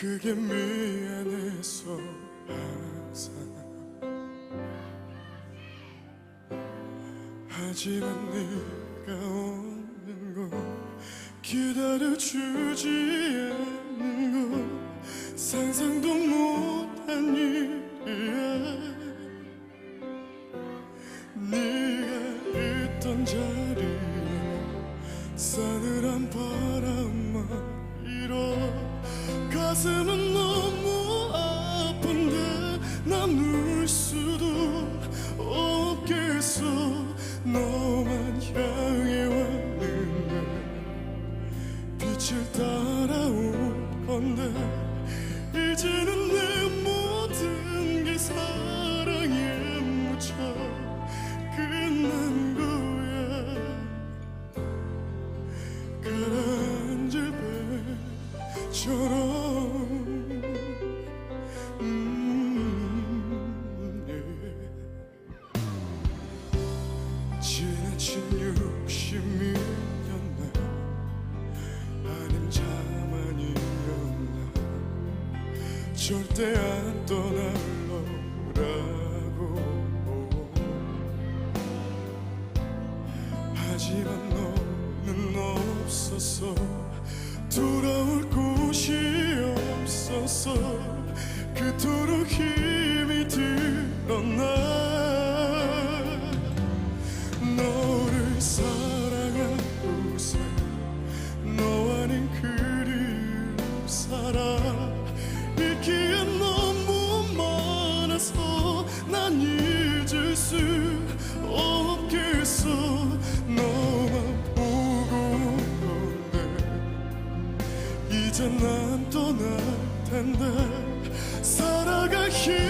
그게 미안해서 항상 하지만 네가 오는 건 기다려주지 않는 건 상상도 못한 일이야. 네가 있던 자리에 싸늘한 바람만 일어 가슴은 너무 아픈데 난 울 수도 없겠어. 너만 향해 왔는데 빛을 따라올 건데 배처럼 음, 예. 지나친 60이었나 아님 자만이었나 절대 안 떠날 거라고 하지만 너는 없었어 곳이 없었어. 그토록 힘이 들었나. 너를 사랑한 곳에 너 아닌 그리움 살아 텐데 살아갈 희